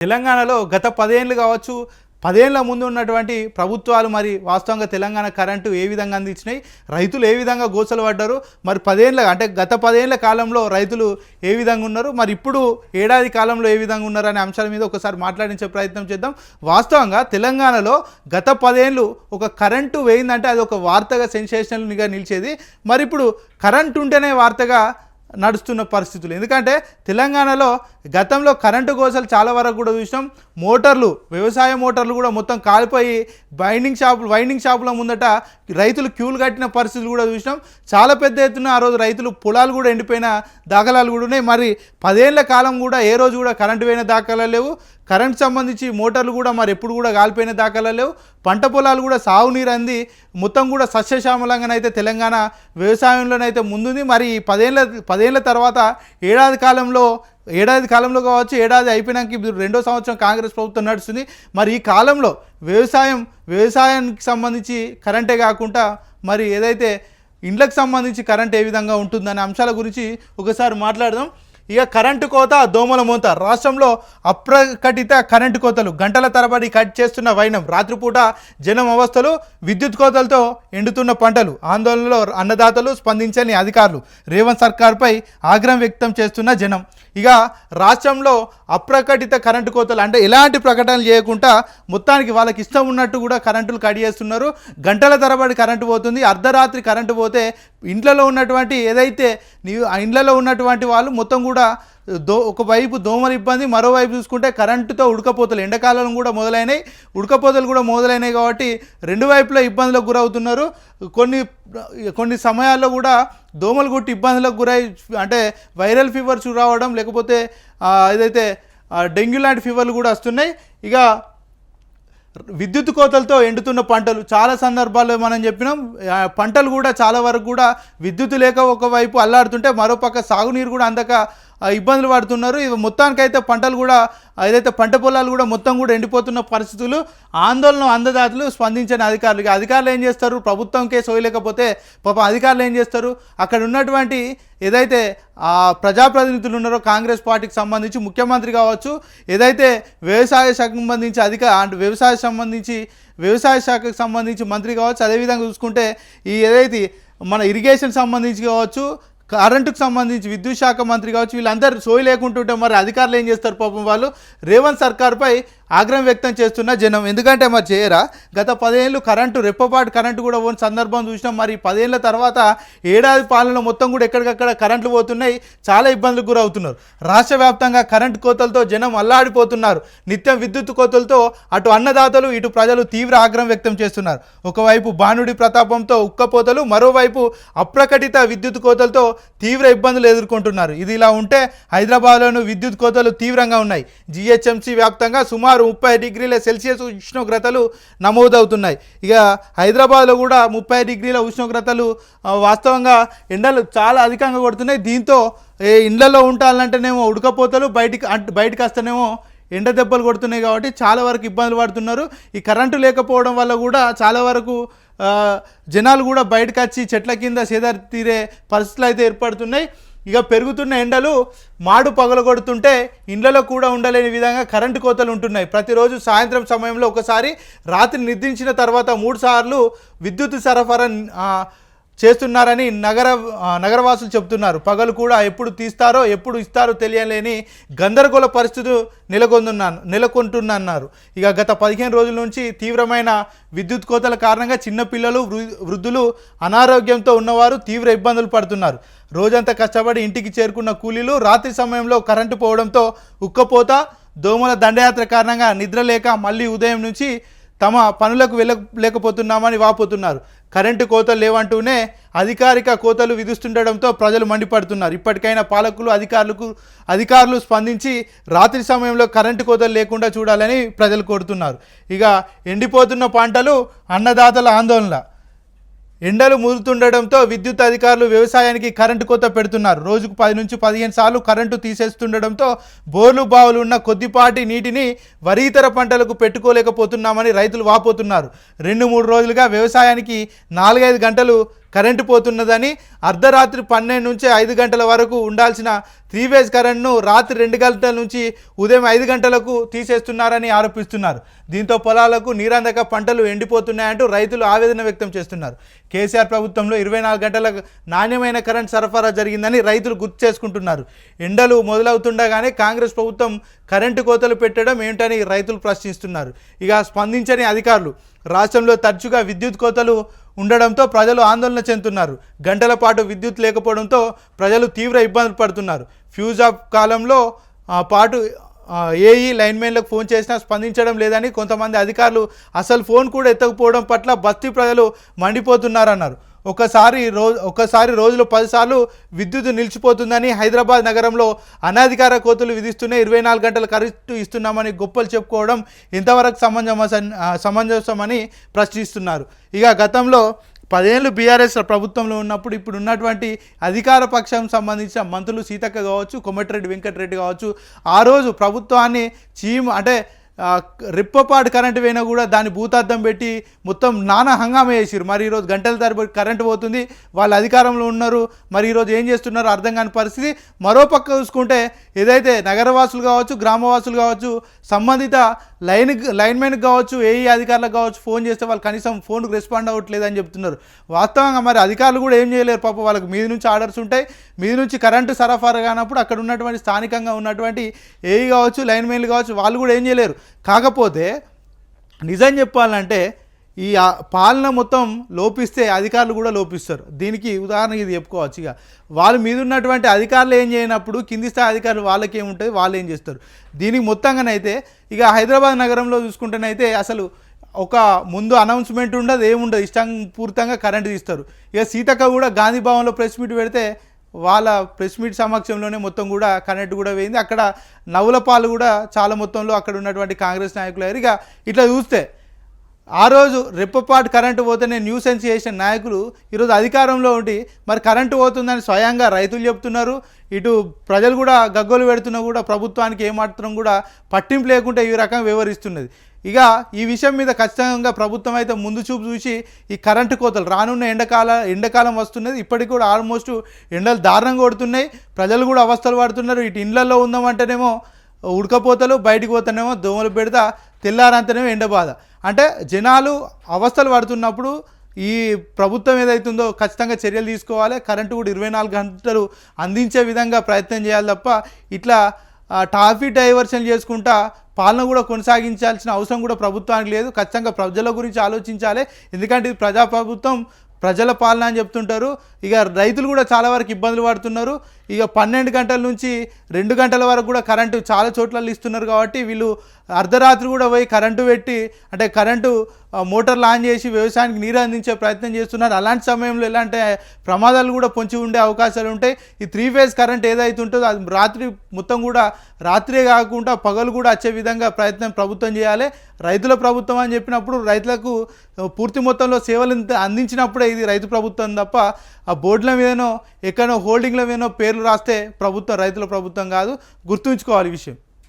తెలంగాణలో గత పదేళ్ళు కావచ్చు పదేళ్ళ ముందు ఉన్నటువంటి ప్రభుత్వాలు మరి వాస్తవంగా తెలంగాణ కరెంటు ఏ విధంగా అందించినాయి రైతులు ఏ విధంగా గోసలు పడ్డారు మరి పదేళ్ళ అంటే గత పదేళ్ళ కాలంలో రైతులు ఏ విధంగా ఉన్నారు మరి ఇప్పుడు ఏడాది కాలంలో ఏ విధంగా ఉన్నారు అనే అంశాల మీద ఒకసారి మాట్లాడించే ప్రయత్నం చేద్దాం. వాస్తవంగా తెలంగాణలో గత పదేళ్ళు ఒక కరెంటు వేయిందంటే అది ఒక వార్తగా సెన్సేషనల్గా నిలిచేది మరి ఇప్పుడు కరెంటు ఉంటేనే వార్తగా నడుస్తున్న పరిస్థితులు. ఎందుకంటే తెలంగాణలో గతంలో కరెంటు కోసలు చాలా వరకు కూడా చూసినాం. మోటార్లు వ్యవసాయ మోటార్లు కూడా మొత్తం కాలిపోయి బైండింగ్ షాపులు వైండింగ్ షాపుల ముందట రైతులు క్యూలు కట్టిన పరిస్థితులు కూడా చూసినాం. చాలా పెద్ద ఎత్తున ఆ రోజు రైతులు పొలాలు కూడా ఎండిపోయిన దాఖలాలు కూడా ఉన్నాయి. మరి పదేళ్ళ కాలం కూడా ఏ రోజు కూడా కరెంటు పోయిన దాఖలాలు లేవు. కరెంట్ సంబంధించి మోటార్లు కూడా మరి ఎప్పుడు కూడా కాలిపోయిన దాఖలా లేవు. పంట పొలాలు కూడా సాగునీరు అంది. మొత్తం కూడా సస్యశ్యామలంగానైతే తెలంగాణ వ్యవసాయంలోనైతే ముందుంది. మరి ఈ పదేళ్ళ పదేళ్ళ తర్వాత ఏడాది కాలంలో ఏడాది కాలంలో కావచ్చు ఏడాది అయిపోయినాక ఇప్పుడు రెండో సంవత్సరం కాంగ్రెస్ ప్రభుత్వం నడుస్తుంది. మరి ఈ కాలంలో వ్యవసాయం వ్యవసాయానికి సంబంధించి కరెంటే కాకుండా మరి ఏదైతే ఇండ్లకు సంబంధించి కరెంట్ ఏ విధంగా ఉంటుందనే అంశాల గురించి ఒకసారి మాట్లాడదాం. ఇక కరెంటు కోత దోమల మూత. రాష్ట్రంలో అప్రకటిత కరెంటు కోతలు. గంటల తరబడి కట్ చేస్తున్న వైనం. రాత్రిపూట జనం అవస్థలు విద్యుత్ కోతలతో ఎండుతున్న పంటలు. ఆందోళనలో అన్నదాతలు స్పందించని అధికారులు. రేవంత్ సర్కార్పై ఆగ్రహం వ్యక్తం చేస్తున్న జనం. ఇక రాష్ట్రంలో అప్రకటిత కరెంటు కోతలు అంటే ఎలాంటి ప్రకటనలు చేయకుండా మొత్తానికి వాళ్ళకి ఇష్టం ఉన్నట్టు కూడా కరెంటులు కట్ చేస్తున్నారు. గంటల తరబడి కరెంటు పోతుంది. అర్ధరాత్రి కరెంటు పోతే ఇండ్లలో ఉన్నటువంటి ఏదైతే నీ ఆ ఇండ్లలో ఉన్నటువంటి వాళ్ళు మొత్తం కూడా దో ఒకవైపు దోమల ఇబ్బంది మరోవైపు చూసుకుంటే కరెంటుతో ఉడకపోతలు ఎండాకాలం కూడా మొదలైనాయి. ఉడకపోతలు కూడా మొదలైనాయి కాబట్టి రెండు వైపులా ఇబ్బందులకు గురవుతున్నారు. కొన్ని కొన్ని సమయాల్లో కూడా దోమలు కొట్టి ఇబ్బందులకు గురై అంటే వైరల్ ఫీవర్స్ రావడం లేకపోతే ఏదైతే డెంగ్యూ లాంటి ఫీవర్లు కూడా వస్తున్నాయి. ఇక విద్యుత్ కోతలతో ఎండుతున్న పంటలు చాలా సందర్భాల్లో మనం చెప్పినాం పంటలు కూడా చాలా వరకు కూడా విద్యుత్ లేక ఒకవైపు అల్లాడుతుంటే మరోపక్క సాగునీరు కూడా అందక ఇబ్బందులు పడుతున్నారు. ఇవి మొత్తానికైతే పంటలు కూడా ఏదైతే పంట పొలాలు కూడా మొత్తం కూడా ఎండిపోతున్న పరిస్థితులు ఆందోళన అందదాతలు స్పందించని అధికారులు. అధికారులు ఏం చేస్తారు? ప్రభుత్వంకే సోయలేకపోతే పాపం అధికారులు ఏం చేస్తారు? అక్కడ ఉన్నటువంటి ఏదైతే ఆ ప్రజాప్రతినిధులు ఉన్నారో కాంగ్రెస్ పార్టీకి సంబంధించి ముఖ్యమంత్రి కావచ్చు ఏదైతే వ్యవసాయ శాఖకు సంబంధించి అధిక అంటే వ్యవసాయ సంబంధించి వ్యవసాయ శాఖకు సంబంధించి మంత్రి కావచ్చు అదేవిధంగా చూసుకుంటే ఈ ఏదైతే మన ఇరిగేషన్ సంబంధించి కావచ్చు కరెంటుకు సంబంధించి విద్యుత్ శాఖ మంత్రి కావచ్చు వీళ్ళందరూ సోయి లేకుంటుంటే మరి అధికారులు ఏం చేస్తారు పాపం వాళ్ళు? రేవంత్ సర్కార్పై ఆగ్రహం వ్యక్తం చేస్తున్న జనం. ఎందుకంటే మరి చేయరా? గత పదేళ్ళు కరెంటు రెప్పపాటు కరెంటు కూడా పోని సందర్భం చూసినాం. మరి పదేళ్ళ తర్వాత ఏడాది పాలనలో మొత్తం కూడా ఎక్కడికక్కడ కరెంట్లు పోతున్నాయి. చాలా ఇబ్బందులకు గురవుతున్నారు. రాష్ట్ర వ్యాప్తంగా కరెంటు కోతలతో జనం అల్లాడిపోతున్నారు. నిత్యం విద్యుత్ కోతలతో అటు అన్నదాతలు ఇటు ప్రజలు తీవ్ర ఆగ్రహం వ్యక్తం చేస్తున్నారు. ఒకవైపు బాణుడి ప్రతాపంతో ఉక్కపోతలు మరోవైపు అప్రకటిత విద్యుత్ కోతలతో తీవ్ర ఇబ్బందులు ఎదుర్కొంటున్నారు. ఇది ఇలా ఉంటే హైదరాబాద్లోను విద్యుత్ కోతలు తీవ్రంగా ఉన్నాయి. జిహెచ్ఎంసీ వ్యాప్తంగా సుమారు ముప్పై డిగ్రీల సెల్సియస్ ఉష్ణోగ్రతలు నమోదవుతున్నాయి. ఇక హైదరాబాద్లో కూడా ముప్పై డిగ్రీల ఉష్ణోగ్రతలు వాస్తవంగా ఎండలు చాలా అధికంగా కొడుతున్నాయి. దీంతో ఏ ఇండ్లలో ఉండాలంటేనేమో ఉడకపోతలు బయటికి అంటే బయటకు వస్తేనేమో ఎండ దెబ్బలు కొడుతున్నాయి కాబట్టి చాలా వరకు ఇబ్బందులు పడుతున్నారు. ఈ కరెంటు లేకపోవడం వల్ల కూడా చాలా వరకు జనాలు కూడా బయటకు వచ్చి చెట్ల కింద సేదారి తీరే పరిస్థితులు అయితే ఏర్పడుతున్నాయి. ఇక పెరుగుతున్న ఎండలు మాడు పగలగొడుతుంటే ఇండ్లలో కూడా ఉండలేని విధంగా కరెంటు కోతలు ఉంటున్నాయి. ప్రతిరోజు సాయంత్రం సమయంలో ఒకసారి రాత్రి నిద్రించిన తర్వాత మూడు సార్లు విద్యుత్ సరఫరా చేస్తున్నారని నగర నగరవాసులు చెబుతున్నారు పగలు కూడా ఎప్పుడు తీస్తారో ఎప్పుడు ఇస్తారో తెలియలేని గందరగోళ పరిస్థితులు నెలకొందున్నాను నెలకొంటున్నారు ఇక గత పదిహేను రోజుల నుంచి తీవ్రమైన విద్యుత్ కోతల కారణంగా చిన్నపిల్లలు వృ- వృద్ధులు అనారోగ్యంతో ఉన్నవారు తీవ్ర ఇబ్బందులు పడుతున్నారు. రోజంతా కష్టపడి ఇంటికి చేరుకున్న కూలీలు రాత్రి సమయంలో కరెంటు పోవడంతో ఉక్కపోత దోమల దండయాత్ర కారణంగా నిద్రలేక మళ్ళీ ఉదయం నుంచి తమ పనులకు వెళ్ళ లేకపోతున్నామని వాపోతున్నారు. కరెంటు కోతలు లేవంటూనే అధికారిక కోతలు విధిస్తుండడంతో ప్రజలు మండిపడుతున్నారు. ఇప్పటికైనా పాలకులు అధికారులకు అధికారులు స్పందించి రాత్రి సమయంలో కరెంటు కోతలు లేకుండా చూడాలని ప్రజలు కోరుతున్నారు. ఇక ఎండిపోతున్న పంటలు అన్నదాతల ఆందోళన ఎండలు ముదుతుండడంతో విద్యుత్ అధికారులు వ్యవసాయానికి కరెంటు కోత పెడుతున్నారు. రోజుకు పది నుంచి పదిహేను సార్లు కరెంటు తీసేస్తుండడంతో బోర్లు బావులు ఉన్న కొద్దిపాటి నీటిని వరి ఇతర పంటలకు పెట్టుకోలేకపోతున్నామని రైతులు వాపోతున్నారు. రెండు మూడు రోజులుగా వ్యవసాయానికి నాలుగైదు గంటలు కరెంటు పోతున్నదని అర్ధరాత్రి పన్నెండు నుంచి ఐదు గంటల వరకు ఉండాల్సిన త్రీ ఫేజ్ కరెంట్ను రాత్రి రెండు గంటల నుంచి ఉదయం ఐదు గంటలకు తీసేస్తున్నారని ఆరోపిస్తున్నారు. దీంతో పొలాలకు నీరందక పంటలు ఎండిపోతున్నాయంటూ రైతులు ఆవేదన వ్యక్తం చేస్తున్నారు. కేసీఆర్ ప్రభుత్వంలో ఇరవై నాలుగు గంటల నాణ్యమైన కరెంట్ సరఫరా జరిగిందని రైతులు గుర్తు చేసుకుంటున్నారు. ఎండలు మొదలవుతుండగానే కాంగ్రెస్ ప్రభుత్వం కరెంటు కోతలు పెట్టడం ఏంటని రైతులు ప్రశ్నిస్తున్నారు. ఇక స్పందించని అధికారులు రాష్ట్రంలో తరచుగా విద్యుత్ కోతలు ఉండడంతో ప్రజలు ఆందోళన చెందుతున్నారు. గంటల పాటు విద్యుత్ లేకపోవడంతో ప్రజలు తీవ్ర ఇబ్బందులు పడుతున్నారు. ఫ్యూజ్ ఆఫ్ కాలంలో పాటు ఏఈ లైన్మెన్లకు ఫోన్ చేసినా స్పందించడం లేదని కొంతమంది అధికారులు అసలు ఫోన్ కూడా ఎత్తకపోవడం పట్ల బస్తీ ప్రజలు మండిపోతున్నారన్నారు. ఒకసారి రోజు ఒకసారి రోజులో పదిసార్లు విద్యుత్ నిలిచిపోతుందని హైదరాబాద్ నగరంలో అనాధికార కోతులు విధిస్తూనే ఇరవై నాలుగు గంటల కరెంటు ఇస్తున్నామని గొప్పలు చెప్పుకోవడం ఇంతవరకు సమంజసం సమంజసమని ప్రశ్నిస్తున్నారు. ఇక గతంలో పదేళ్ళు బీఆర్ఎస్ ప్రభుత్వంలో ఉన్నప్పుడు ఇప్పుడు ఉన్నటువంటి అధికార పక్షం సంబంధించిన మంత్రులు సీతక్క కావచ్చు కొమటిరెడ్డి వెంకటరెడ్డి కావచ్చు ఆ రోజు ప్రభుత్వాన్ని చీమ్ అంటే రిప్పపాటు కరెంటు పోయినా కూడా దాన్ని భూతార్థం పెట్టి మొత్తం నానా హంగామా చేసిరు మరి ఈరోజు గంటల తరబడి కరెంటు పోతుంది వాళ్ళు అధికారంలో ఉన్నారు మరి ఈరోజు ఏం చేస్తున్నారో అర్థం కాని పరిస్థితి. మరోపక్క చూసుకుంటే ఏదైతే నగరవాసులు కావచ్చు గ్రామవాసులు కావచ్చు సంబంధిత లైన్ లైన్మెన్కి కావచ్చు ఏఈ అధికారులకు కావచ్చు ఫోన్ చేస్తే వాళ్ళు కనీసం ఫోన్కు రెస్పాండ్ అవ్వట్లేదు అని చెప్తున్నారు. వాస్తవంగా మరి అధికారులు కూడా ఏం చేయలేరు పాప వాళ్ళకి మీది నుంచి ఆర్డర్స్ ఉంటాయి. మీది నుంచి కరెంటు సరఫరా కానప్పుడు అక్కడ ఉన్నటువంటి స్థానికంగా ఉన్నటువంటి ఏఈ కావచ్చు లైన్మెన్లు కావచ్చు వాళ్ళు కూడా ఏం చేయలేరు. కాకపోతే నిజం చెప్పాలంటే ఈ పాలన మొత్తం లోపిస్తే అధికారులు కూడా లోపిస్తారు. దీనికి ఉదాహరణ ఇది చెప్పుకోవచ్చు ఇక. వాళ్ళ మీద ఉన్నటువంటి అధికారులు ఏం చేయనప్పుడు కింది స్థాయి అధికారులు వాళ్ళకేముంటుంది వాళ్ళు ఏం చేస్తారు? దీనికి మొత్తంగానైతే ఇక హైదరాబాద్ నగరంలో చూసుకుంటేనైతే అసలు ఒక ముందు అనౌన్స్మెంట్ ఉండదు ఏముండదు. ఇష్టం పూర్తంగా కరెంట్ తీస్తారు. ఇక సీతక్క కూడా గాంధీ భవన్లో ప్రెస్ మీట్ పెడితే వాళ్ళ ప్రెస్ మీట్ సమక్షంలోనే మొత్తం కూడా కరెంట్ కూడా పోయింది. అక్కడ నవ్వులపాలు కూడా చాలా మొత్తంలో అక్కడ ఉన్నటువంటి కాంగ్రెస్ నాయకులు అయ్యారు. ఇక ఇట్లా చూస్తే ఆ రోజు రెప్పపాటు కరెంటు పోతేనే న్యూ చేసిన నాయకులు ఈరోజు అధికారంలో ఉండి మరి కరెంటు పోతుందని స్వయంగా రైతులు చెప్తున్నారు. ఇటు ప్రజలు కూడా గగ్గోలు పెడుతున్నా కూడా ప్రభుత్వానికి ఏమాత్రం కూడా పట్టింపు లేకుండా ఈ రకంగా వివరిస్తున్నది. ఇక ఈ విషయం మీద ఖచ్చితంగా ప్రభుత్వం అయితే ముందు చూపు చూసి ఈ కరెంటు కోతలు రానున్న ఎండకాల ఎండాకాలం వస్తున్నది. ఇప్పటికి కూడా ఆల్మోస్ట్ ఎండలు దారుణంగా కొడుతున్నాయి. ప్రజలు కూడా అవస్థలు పడుతున్నారు. ఇటు ఇండ్లలో ఉందామంటేనేమో ఉడకపోతలు బయటికి పోతానేమో దోమలు పెడతా తెల్లారంతనేమో ఎండ బాధ. అంటే జనాలు అవస్థలు పడుతున్నప్పుడు ఈ ప్రభుత్వం ఏదైతుందో ఖచ్చితంగా చర్యలు తీసుకోవాలి. కరెంటు కూడా ఇరవై నాలుగు గంటలు అందించే విధంగా ప్రయత్నం చేయాలి తప్ప ఇట్లా ట్రాఫిక్ డైవర్షన్ చేసుకుంటా పాలన కూడా కొనసాగించాల్సిన అవసరం కూడా ప్రభుత్వానికి లేదు. ఖచ్చితంగా ప్రజల గురించి ఆలోచించాలి. ఎందుకంటే ఇది ప్రజాప్రభుత్వం ప్రజల పాలన అని చెప్తుంటారు. ఇక రైతులు కూడా చాలా వరకు ఇబ్బందులు పడుతున్నారు. ఇక పన్నెండు గంటల నుంచి రెండు గంటల వరకు కూడా కరెంటు చాలా చోట్ల ఇస్తున్నారు కాబట్టి వీళ్ళు అర్ధరాత్రి కూడా పోయి కరెంటు పెట్టి అంటే కరెంటు ఆ, మోటార్లు ఆన్ చేసి వ్యవసాయానికి నీరు అందించే ప్రయత్నం చేస్తున్నారు. అలాంటి సమయంలో ఎలాంటి ప్రమాదాలు కూడా పొంచి ఉండే అవకాశాలు ఉంటాయి. ఈ త్రీ ఫేజ్ కరెంట్ ఏదైతే ఉంటుందో అది రాత్రి మొత్తం కూడా రాత్రే కాకుండా పగలు కూడా వచ్చే విధంగా ప్రయత్నం ప్రభుత్వం చేయాలి. రైతుల ప్రభుత్వం అని చెప్పినప్పుడు రైతులకు పూర్తి మొత్తంలో సేవలు అందించినప్పుడే ఇది రైతు ప్రభుత్వం తప్ప ఆ బోర్డుల మీదనో ఎక్కడో హోల్డింగ్ల మీదనో పేర్లు రాస్తే ప్రభుత్వం రైతుల ప్రభుత్వం కాదు గుర్తుంచుకోవాలి విషయం.